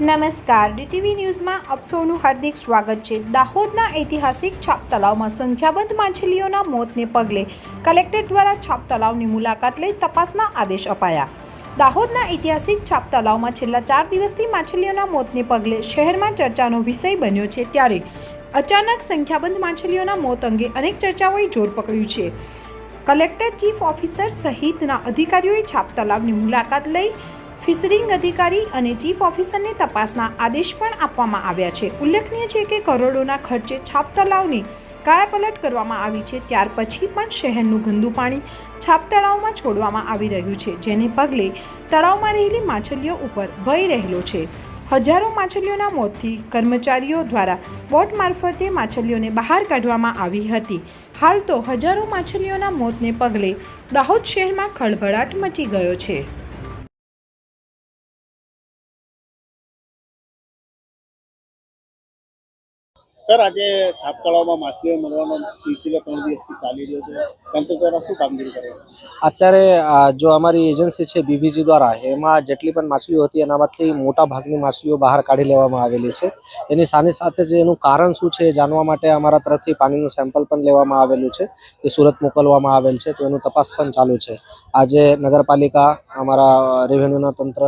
નમસ્કાર. ડીટીવી ન્યૂઝમાં આપ સૌનું હાર્દિક સ્વાગત છે. દાહોદના ઐતિહાસિક છાપ તલાવમાં સંખ્યાબંધ માછલીઓના મોતને પગલે કલેક્ટર દ્વારા છાપ તલાવની મુલાકાત લઈ તપાસના આદેશ અપાયા. દાહોદના ઐતિહાસિક છાપ તલાવમાં છેલ્લા ચાર દિવસથી માછલીઓના મોતને પગલે શહેરમાં ચર્ચાનો વિષય બન્યો છે ત્યારે અચાનક સંખ્યાબંધ માછલીઓના મોત અંગે અનેક ચર્ચાઓએ જોર પકડ્યું છે. કલેક્ટર ચીફ ઓફિસર સહિતના અધિકારીઓએ છાપ તલાવની મુલાકાત લઈ ફિશરિંગ અધિકારી અને ચીફ ઓફિસરને તપાસના આદેશ પણ આપવામાં આવ્યા છે. ઉલ્લેખનીય છે કે કરોડોના ખર્ચે છાપ તળાવની કાયાપલટ કરવામાં આવી છે. ત્યાર પછી પણ શહેરનું ગંદુ પાણી છાપ તળાવમાં છોડવામાં આવી રહ્યું છે, જેને પગલે તળાવમાં રહેલી માછલીઓ ઉપર ભય રહેલો છે. હજારો માછલીઓના મોતથી કર્મચારીઓ દ્વારા બોટ મારફતે માછલીઓને બહાર કાઢવામાં આવી હતી. હાલ તો હજારો માછલીઓના મોતને પગલે દાહોદ શહેરમાં ખળભળાટ મચી ગયો છે. સર, આજે છાપતળાવમાં માછલીઓ મળવાનો સિલસિલો ત્રણ દિવસથી ચાલી રહ્યો છે. અત્યારે જો અમારી એજન્સી છે બીવીજી દ્વારા, એમાં જેટલી પણ માછલીઓ હતી, એનામાંથી મોટા ભાગની માછલીઓ બહાર કાઢી લેવામાં આવેલી છે. એની સાથે સાથે જે એનું કારણ શું છે જાણવા માટે અમારા તરફથી પાણીનું સેમ્પલ પણ લેવામાં આવેલું છે. એ સુરત મોકલવામાં આવેલ છે, તો એનું તપાસ પણ ચાલુ છે. આજે નગરપાલિકા, અમારા રેવન્યુના તંત્ર,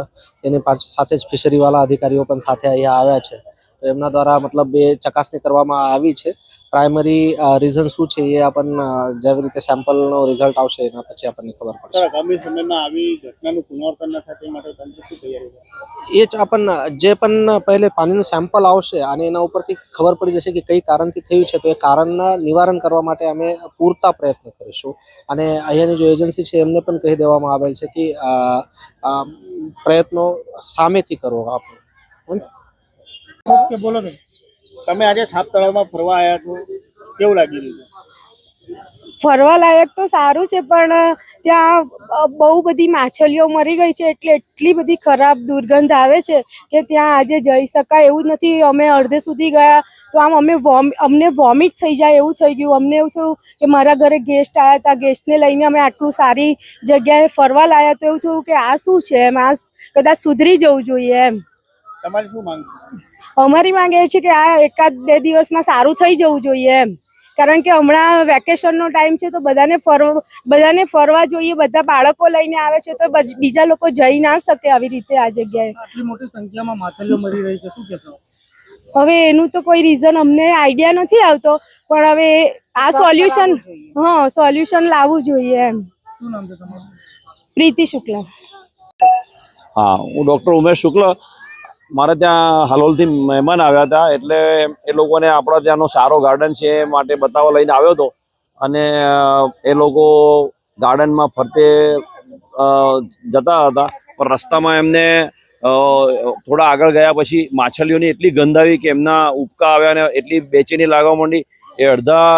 એની સાથે જ ફિશરીવાળા અધિકારીઓ પણ સાથે અહીંયા આવ્યા છે. તો એમના દ્વારા મતલબ એ ચકાસણી કરવામાં આવી છે. પ્રાઇમરી રીઝન શું છે એ આપણને જેવી રીતે સેમ્પલનો રિઝલ્ટ આવશે એના પછી આપણને ખબર પડશે. આગામી સમયમાં આવી ઘટનાનું પુનરાવર્તન ન થાય તે માટે તંત્ર શું તૈયારી એ જ આપણને જે પણ પહેલે પાણીનું સેમ્પલ આવશે અને એના ઉપરથી ખબર પડી જશે કે કઈ કારણથી થયું છે તો એ કારણના નિવારણ કરવા માટે અમે પૂરતા પ્રયત્ન કરીશું. અને અહીંયાની જો એજન્સી છે એમને પણ કહી દેવામાં આવેલ છે કે પ્રયત્નો સામેથી કરો આપણે ઓકે બોલો ને તમે આજે સાપ તળાવમાં ફરવા આવ્યા છો. કેવું લાગી રહ્યું છે ફરવા લાયક તો સારું છે પણ ત્યાં બહુ બધી માછલીઓ મરી ગઈ છે એટલે એટલી બધી ખરાબ દુર્ગંધ આવે છે કે ત્યાં આજે જઈ શકાય એવું જ નથી. અમે અડધે સુધી ગયા તો આમ અમે વોમ અમને વોમિટ થઈ જાય એવું થઈ ગયું. અમને એવું થયું કે મારા ઘરે ગેસ્ટ આવ્યા હતા. ગેસ્ટને લઈને અમે આટલું સારી જગ્યાએ ફરવા લાયા તો એવું થયું કે આ શું છે એમ? આ કદાચ સુધરી જવું જોઈએ એમ. તમારી શું માંગ અમારી માંગ એ છે કે આ એકાદ બે દિવસમાં સારું થઈ જવું જોઈએ એમ. કારણ કે હમણાં વેકેશનનો ટાઈમ છે તો બધાને ફરવા બધાને ફરવા જોઈએ બધા બાળકો લઈને આવે છે તો બીજા લોકો જઈ ના શકે આવી રીતે આ જગ્યાએ. આટલી મોટી સંખ્યામાં માછલીઓ મળી રહી છે શું કહેશો? હવે એનું તો કોઈ રીઝન અમને આઈડિયા નથી આવતો પણ હવે આ સોલ્યુશન હા સોલ્યુશન લાવવું જોઈએ એમ. શું નામ છે તમારું? પ્રીતિ શુક્લા. હા હું ડૉક્ટર ઉમેશ શુક્લ મારે ત્યાં હલોલથી મહેમાન આવ્યા હતા એટલે એ લોકોને આપણા ત્યાંનો સારો ગાર્ડન છે એ માટે બતાવવા લઈને આવ્યો હતો. અને એ લોકો ગાર્ડનમાં ફરતે જતા હતા. પણ રસ્તામાં એમને થોડા આગળ ગયા પછી માછલીઓની એટલી ગંધ આવી કે એમના ઉપકા આવ્યા અને એટલી બેચેની લાગવા માંડી. એ અડધા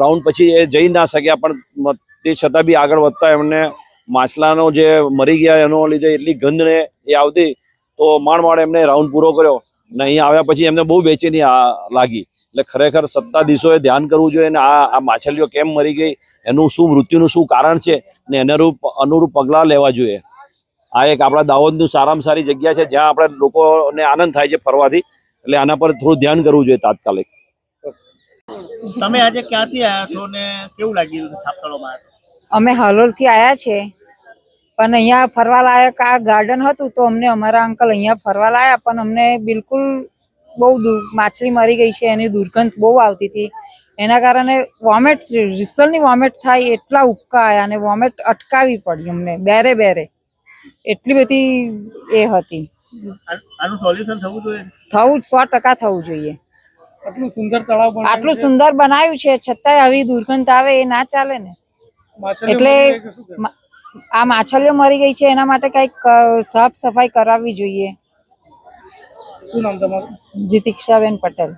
રાઉન્ડ પછી એ જઈ ના શક્યા, પણ તે છતાં બી આગળ વધતા એમને માછલાનો જે મરી ગયા એનો લીધે એટલી ગંધ ને એ આવતી તો માંડ માંડ એમને રાઉન્ડ પૂરો કર્યો ને અહીંયા આવ્યા પછી એમને બહુ બેચેની લાગી. એટલે ખરેખર સત્તાધીશોએ ધ્યાન કરવું જોઈએ ને આ આ માછલીઓ કેમ મરી ગઈ એનું શું મૃત્યુનું શું કારણ છે ને અનુરૂપ અનુરૂપ પગલાં લેવા જોઈએ. આ એક આપણા દાહોદનું સારામાં સારી જગ્યા છે જ્યાં આપણે લોકોને આનંદ થાય છે ફરવાથી. એટલે આના પર થોડું ધ્યાન કરવું જોઈએ તાત્કાલિક. તમે આજે ક્યાંથી આવ્યા છો ને કેવું લાગ્યું અમે હાલોલથી આવ્યા છે પણ અહીંયા ફરવા લાયક આ ગાર્ડન હતું તો અમને અમારા અંકલ અહીંયા ફરવા લાયા પણ અમને બિલકુલ બહુ માછલી મરી ગઈ છે એની દુર્ગંધ બહુ આવતી હતી. એના કારણે વોમેટ રિસલની વોમેટ થાય એટલા ઉપકા આવ્યા અને વોમેટ અટકાવી પડી અમને બેરે બેરે. એટલી બધી એ હતી. આનું સોલ્યુશન થવું જોઈએ? થવું સો ટકા થવું જોઈએ. આટલું સુંદર તળાવ આટલું સુંદર બનાવ્યું છે છતાંય આવી દુર્ગંધ આવે એ ના ચાલે ને. એટલે આ માછલીઓ મરી ગઈ છે એના માટે કંઈક સાફ સફાઈ કરાવવી જોઈએ. શું નામ તમારું? જીતિક્ષાબેન પટેલ.